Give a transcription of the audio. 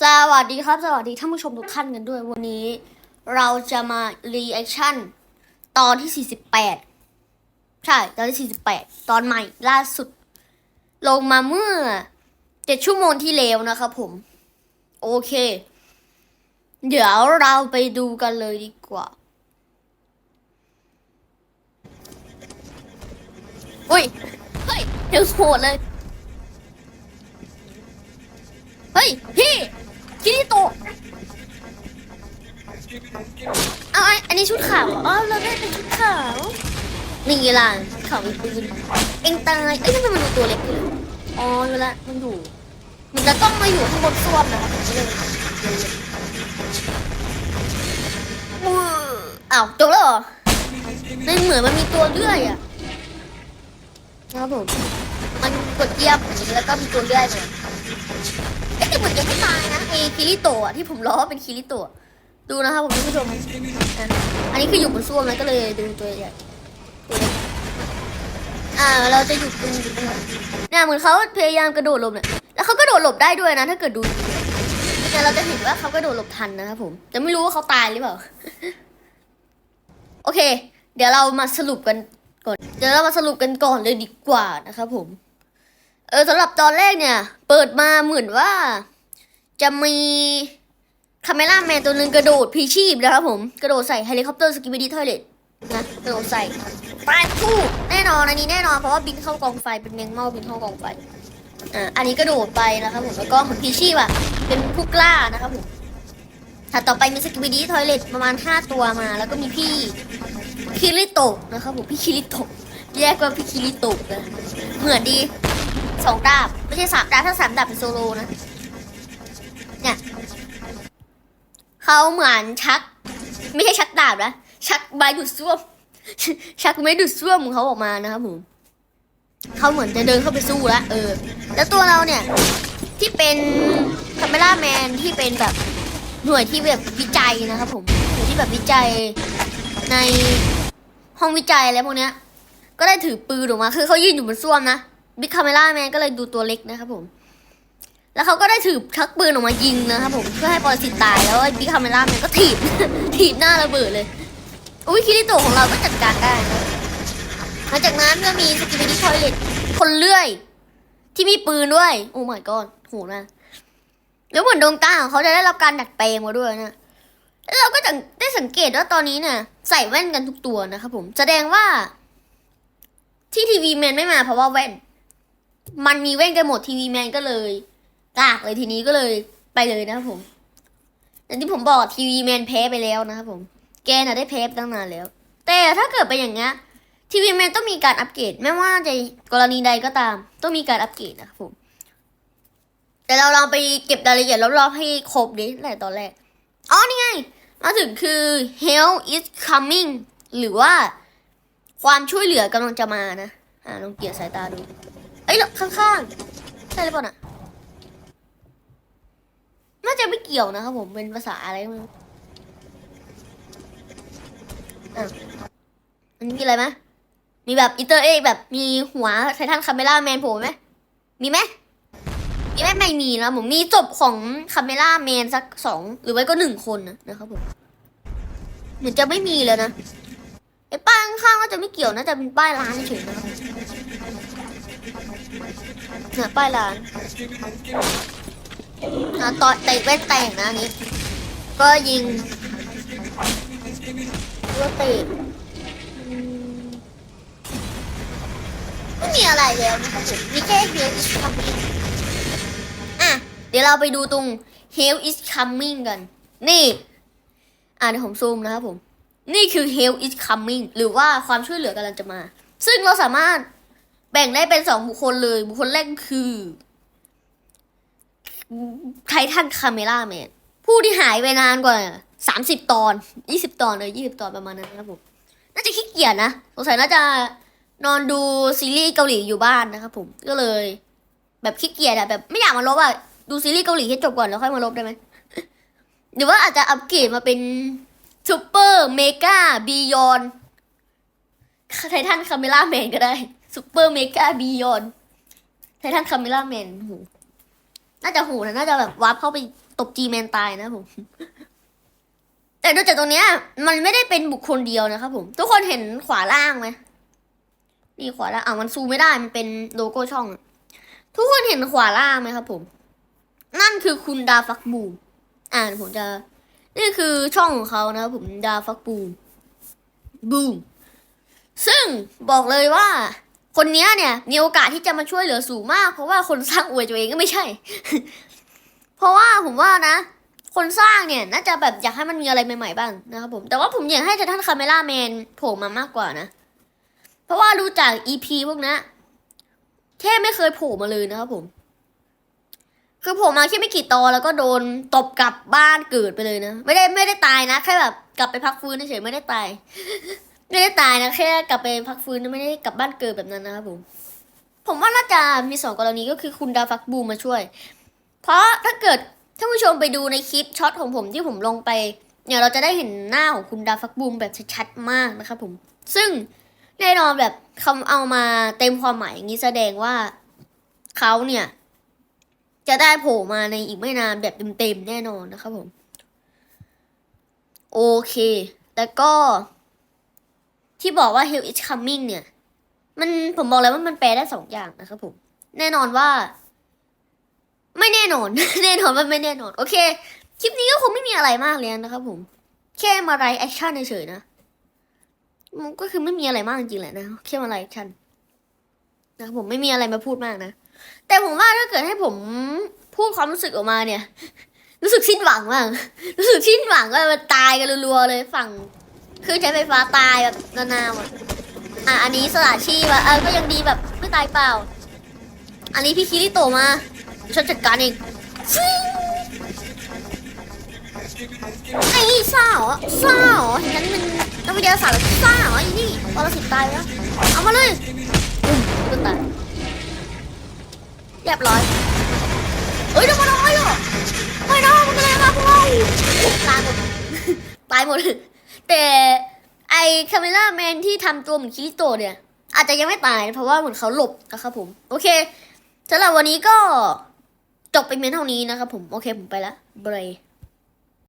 สวัสดีครับ สวัสดีท่านผู้ชมทุกท่านกันด้วย วันนี้เราจะมารีแอคชั่นตอนที่ 48 ใช่ ตอนที่ 48 ตอนใหม่ล่าสุด ลงมาเมื่อเจ็ดชั่วโมงที่แล้วนะครับผม โอเค เดี๋ยวเราไปดูกันเลยดีกว่า อุ้ย เฮ้ยเดี๋ยวโหดเลย เฮ้ย พี่คิริโตะเอาไอ้อันนี้ชุดขาวเหรออ๋อเราได้เป็นชุดขาวนี่ไงล่ะขาวมีปืนเอ็งตายเอ้ยทำไมมันดูตัวเล็กอยู่อ๋อเวลามันอยู่มันจะต้องมาอยู่ข้างบนส้วมนะครับผมก็เลยมืออ้าวจบแล้วเหรอในเหมือนมันมีตัวเลื่อยอะนะครับผมมันกดเยียบแล้วก็มีตัวเลื่อยเลย เอ๊ะเหมือนยังไม่ตายนะไอคิริโตะที่ผมล้อเป็นคิริโตะดูนะครับผมท่านผู้ชมอันนี้คืออยู่บนส้วมนะก็เลยดูตัวใหญ่เล็กอ่าเราจะอยู่ตรงอยู่ตรงไหนเนี่ยเหมือนเขาพยายามกระโดดหลบเนี่ยแล้วเขากระโดดหลบได้ด้วยนะ ถ้าเกิดดูเนี่ยเราจะเห็นว่าเขากระโดดหลบทันนะครับผมแต่ไม่รู้ว่าเขาตายหรือเปล่าโอเค เดี๋ยวเรามาสรุปกันก่อน เดี๋ยวเรามาสรุปกันก่อนเลยดีกว่านะครับผม เออสำหรับตอนแรกเนี่ย เปิดมาเหมือนว่า จะมีคาเมล่าแมนตัวหนึ่งกระโดดพีชีพนะครับผม กระโดดใส่เฮลิคอปเตอร์สกิบิดี้ทอยเลตนะกระโดดใส่ปลายคู่แน่นอนอันนี้แน่นอนเพราะว่าบินเข้ากองไฟเป็นแมงเม่าบินเข้ากองไฟอ่าอันนี้กระโดดไปนะครับผมแล้วก็เหมือนพีชีพอะเป็นผู้กล้านะครับผมถัดต่อไปมีสกิบิดี้ทอยเลตประมาณห้าตัวมา แล้วก็มีพี่คิริโตะนะครับผมพี่คิริโตะแยกว่าพี่คิริโตะนะเหมือนดี สองดาบ ไม่ใช่สามดาบถ้าสามดาบเป็นโซโลนะ เนี่ยเขาเหมือนชัก ไม่ใช่ชักดาบนะชักใบดูดซ่วม ชักไม่ดูดซ่วมของเขาออกมานะครับผมเขาเหมือนจะเดินเข้าไปสู้แล้วเออ แล้วตัวเราเนี่ย ที่เป็นคาเมล่าแมนที่เป็นแบบหน่วยที่แบบวิจัยนะครับผมหน่วยที่แบบวิจัยในห้องวิจัยอะไรพวกเนี้ย ก็ได้ถือปืนออกมา คือเขายืนอยู่บนซ่วมนะ บิ๊กคาเมล่าแมนก็เลยดูตัวเล็กนะครับผม แล้วเขาก็ได้ถือชักปืนออกมายิงนะครับผมเพื่อให้ปรสิตตายแล้วบิ๊กคาเมล่าแมนก็ถีบ ถีบหน้าระเบิดเลย อุ้ยคิริโตของเราก็จัดการได้นะหลังจากนั้นก็มีสกิบิดี้ทอยเลตคนเลื่อย ที่มีปืนด้วย โอ้ my god โหดมากแล้วเหมือนดวงตาของเขาจะได้รับการดัดแปลงมาด้วยนะแล้วเราก็จะได้สังเกตว่าตอนนี้เนี่ย ใส่แว่นกันทุกตัวนะครับผม แสดงว่าที่ทีวีแมนไม่มาเพราะว่าแว่น มันมีแว่นกันหมดทีวีแมนก็เลยกากเลยทีนี้ก็เลยไปเลยนะครับผมอย่างที่ผมบอกทีวีแมนแพ้ไปแล้วนะครับผม แกน่ะได้แพ้ตั้งนานแล้ว แต่ถ้าเกิดเป็นอย่างเงี้ยทีวีแมนต้องมีการอัปเกรดไม่ว่าจะกรณีใดก็ตาม ต้องมีการอัปเกรดนะครับผม แต่เราลองไปเก็บรายละเอียดรอบๆให้ครบดิตั้งแต่ตอนแรกอ๋อนี่ไง มาถึงคือ help is coming หรือว่าความช่วยเหลือกำลังจะมานะ อ่าลองเกียรสายตาดู อ้ยแล้วข้างๆ ใช่หรือเปล่าน่ะ น่าจะไม่เกี่ยวนะครับผมเป็นภาษาอะไรไม่รู้อะอันนี้มีอะไรไหมมีแบบอิเตอร์เอกแบบมีหัวไททันคาเมล่าแมนโผล่ไหมมีไหมมีไหมไม่มีนะผมมีศพของคาเมล่าแมนสักสองหรือไม่ก็หนึ่งคนนะนะครับผมเหมือนจะไม่มีเลยนะไอ้ป้ายข้างๆก็จะไม่เกี่ยวนะจะเป็นป้ายร้านเฉยๆนะครับ เนี่ยป้ายร้านอะต่อเตะแว่นแต่งนะอันนี้ ก็ยิงก็เตะไม่มีอะไรแล้วนะครับผมมีแค่ Hell is coming อะ เดี๋ยวเราไปดูตรง Hell is coming กัน นี่ อะเดี๋ยวผมซูมนะครับผม นี่คือ help is coming หรือว่าความช่วยเหลือกำลังจะมา ซึ่งเราสามารถ แบ่งได้เป็นสองบุคคลเลย บุคคลแรกคือไททันคาเมล่าแมนผู้ที่หายไปนานกว่าสามสิบตอนยี่สิบตอนเลยยี่สิบตอนประมาณนั้นนะครับผมน่าจะขี้เกียจนะสงสัยน่าจะนอนดูซีรีส์เกาหลีอยู่บ้านนะครับผมก็เลย แบบขี้เกียจอะแบบไม่อยากมาลบอะดูซีรีส์เกาหลีให้จบก่อนแล้วค่อยมาลบได้ไหมหรือว่าอาจจะอัปเกรดมาเป็นซูเปอร์เมกาบียอนไททันคาเมล่าแมนก็ได้ ซูเปอร์เมกาบียอนไททันคาเมล่าแมนหูน่าจะหูนะน่าจะแบบวาร์ปเข้าไปตบจีแมนตายนะผม แต่ดูจากตรงเนี้ย มันไม่ได้เป็นบุคคลเดียวนะครับผม ทุกคนเห็นขวาล่างไหมนี่ขวาล่างอะมันซูมไม่ได้มันเป็นโลโก้ช่อง ทุกคนเห็นขวาล่างไหมครับผม นั่นคือคุณดาฟักบูมอ่านผมจะ นี่คือช่องของเขานะครับผมดาฟักบูมบูมซึ่งบอกเลยว่า คนเนี้ยเนี่ยมีโอกาสที่จะมาช่วยเหลือสูงมาก เพราะว่าคนสร้างอวยตัวเองก็ไม่ใช่ เพราะว่าผมว่านะ คนสร้างเนี่ยน่าจะแบบอยากให้มันมีอะไรใหม่ๆบ้างนะครับผม แต่ว่าผมอยากให้ท่านคาเมล่าแมนโผล่มามากกว่านะ เพราะว่าดูจาก EP พวกนี้แค่ไม่เคยโผล่มาเลยนะครับผม คือโผล่มาแค่ไม่กี่ตอนแล้วก็โดนตบกลับบ้านเกิดไปเลยนะ ไม่ได้ไม่ได้ตายนะแค่แบบกลับไปพักฟื้นเฉยๆไม่ได้ตาย ไม่ได้ตายนะแค่กลับไปพักฟื้นไม่ได้กลับบ้านเกิดแบบนั้นนะครับผม ผมว่าน่าจะมีสองกรณีก็คือคุณดาฟักบูมาช่วย เพราะถ้าเกิดท่านผู้ชมไปดูในคลิปช็อตของผมที่ผมลงไปเนี่ยเราจะได้เห็นหน้าของคุณดาฟักบูมแบบชัดๆมากนะครับผม ซึ่งแน่นอนแบบคำเอามาเต็มความหมายอย่างนี้แสดงว่าเขาเนี่ย จะได้โผล่มาในอีกไม่นานแบบเต็มๆแน่นอนนะครับผม โอเคแต่ก็ ที่บอกว่า hell is coming เนี่ย มันผมบอกแล้วว่ามันแปลได้สองอย่างนะครับผม แน่นอนว่า ไม่แน่นอน แน่นอนว่าไม่แน่นอน โอเค คลิปนี้ก็คงไม่มีอะไรมากเลยนะครับผม แค่มาไรแอคชั่นเฉยๆนะ มันก็คือไม่มีอะไรมากจริงๆแหละนะแค่มาไรแอคชั่นนะครับผมไม่มีอะไรมาพูดมากนะ แต่ผมว่าถ้าเกิดให้ผมพูดความรู้สึกออกมาเนี่ย รู้สึกสิ้นหวังมาก รู้สึกสิ้นหวังว่ามันตายกันรัวๆเลยฝั่ง คือใช้ไฟฟ้าตายแบบนานาหมดอะอันนี้สละชีพอะเออก็ยังดีแบบไม่ตายเปล่า อันนี้พี่คิริโตมาฉันจัดการเองไอ้ซ่าเหรอซ่าเหรอเห็นฉันเป็นนักวิทยาศาสตร์แล้วซ่าเหรอไอ้นี่ปรสิตตายแล้วเอามาเลยปุ้มก็ตายเรียบร้อยเอ้ยเดี๋ยวมันน้อยอะไม่ได้มันอะไรมาพวกเราตายหมดตายหมด แต่ไอคาเมล่าแมนที่ทำตัวเหมือนคิริโตเนี่ย อาจจะยังไม่ตายเพราะว่าเหมือนเขาหลบนะครับผม โอเคสำหรับวันนี้ก็จบไปเพียงเท่านี้นะครับผม โอเคผมไปละบาย